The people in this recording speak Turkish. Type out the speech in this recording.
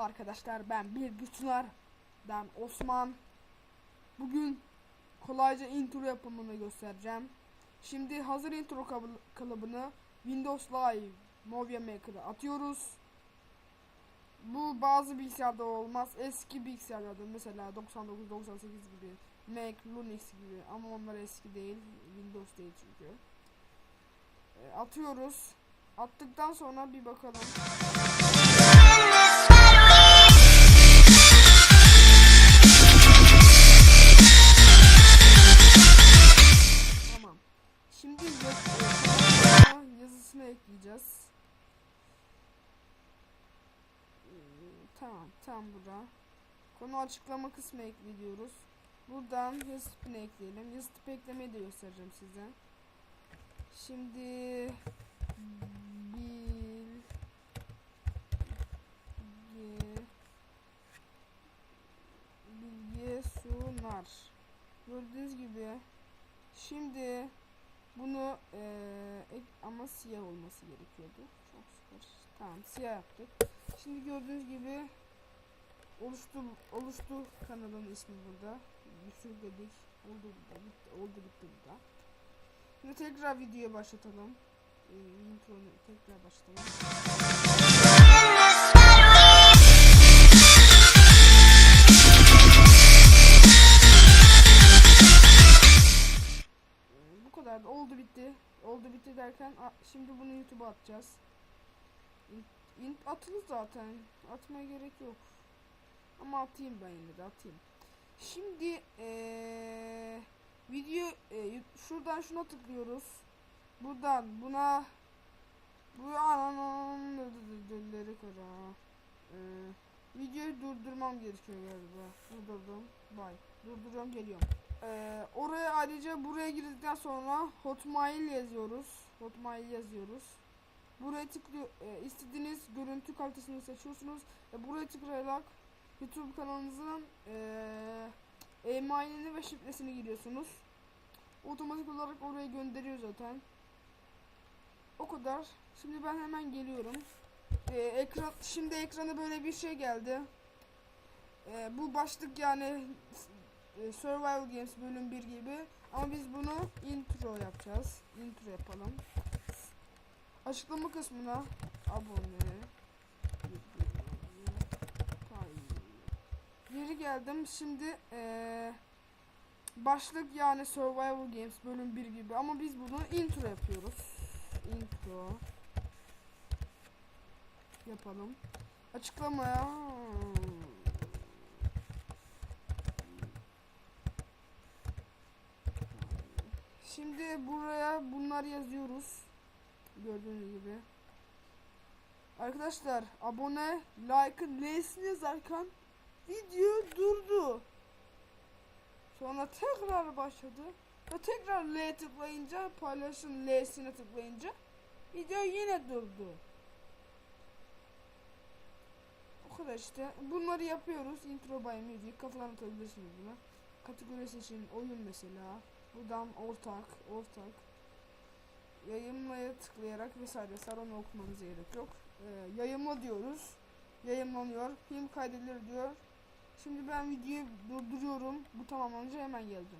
arkadaşlar ben bir güçlerden Osman. Bugün kolayca intro yapımını göstereceğim. Şimdi hazır intro kalıbını Windows Live Movie Maker'a atıyoruz. Bu bazı bilgisayarda olmaz. Eski bilgisayarlarda mesela 99 98 gibi Mac, Linux gibi ama onlar eski değil. Windows değil çünkü. E, atıyoruz. Attıktan sonra bir bakalım. Tamam, tam burada. Konu açıklama kısmı ekliyoruz. Buradan yazı tipini ekleyelim. Yazı tipi eklemeyi de göstereceğim size. Şimdi sunar. Gördüğünüz gibi şimdi bunu eee, ek, ama siyah olması gerekiyordu. Çok süper. Tamam siyah yaptık. Şimdi gördüğünüz gibi oluştu oluştu kanalın ismi burada. Sürükledik. Oldu burada. Bitti. Oldu bitti burada. Şimdi tekrar videoya başlatalım. Ee, intro'nu tekrar başlatalım. Oldu bitti. Oldu bitti derken şimdi bunu YouTube'a atacağız. İn, in- atılır zaten. Atmaya gerek yok. Ama atayım ben yine de atayım. Şimdi eee video eee, şuradan şuna tıklıyoruz. Buradan buna bu ananın kara. Eee videoyu durdurmam gerekiyor galiba. Durdurdum. Bay. Durduruyorum geliyorum. Eee oraya ayrıca buraya girdikten sonra Hotmail yazıyoruz. Hotmail yazıyoruz. Buraya tıklıyor e, istediğiniz görüntü kalitesini seçiyorsunuz ve buraya tıklayarak YouTube kanalınızın eee e-mailini ve şifresini giriyorsunuz. Otomatik olarak oraya gönderiyor zaten. O kadar. Şimdi ben hemen geliyorum. Ee, ekran şimdi ekrana böyle bir şey geldi. Ee, bu başlık yani e, Survival Games bölüm 1 gibi ama biz bunu intro yapacağız. Intro yapalım. Açıklama kısmına abone Geri geldim. Şimdi eee başlık yani Survival Games bölüm 1 gibi ama biz bunu intro yapıyoruz. Intro yapalım. Açıklamaya Şimdi buraya bunlar yazıyoruz. Gördüğünüz gibi. Arkadaşlar abone, like, L'sini yazarken video durdu. Sonra tekrar başladı. Ve tekrar L tıklayınca paylaşın L'sine tıklayınca video yine durdu. O kadar işte. Bunları yapıyoruz. Intro by Music. Kafadan atabilirsiniz buna. Kategori seçin. Oyun mesela. Buradan ortak. Ortak. Yayınlaya tıklayarak vesaire. Saronu okumanız gerek yok. Ee, yayınla diyoruz. Yayınlanıyor. Film kaydedilir diyor. Şimdi ben videoyu durduruyorum. Bu tamamlanınca hemen geleceğim.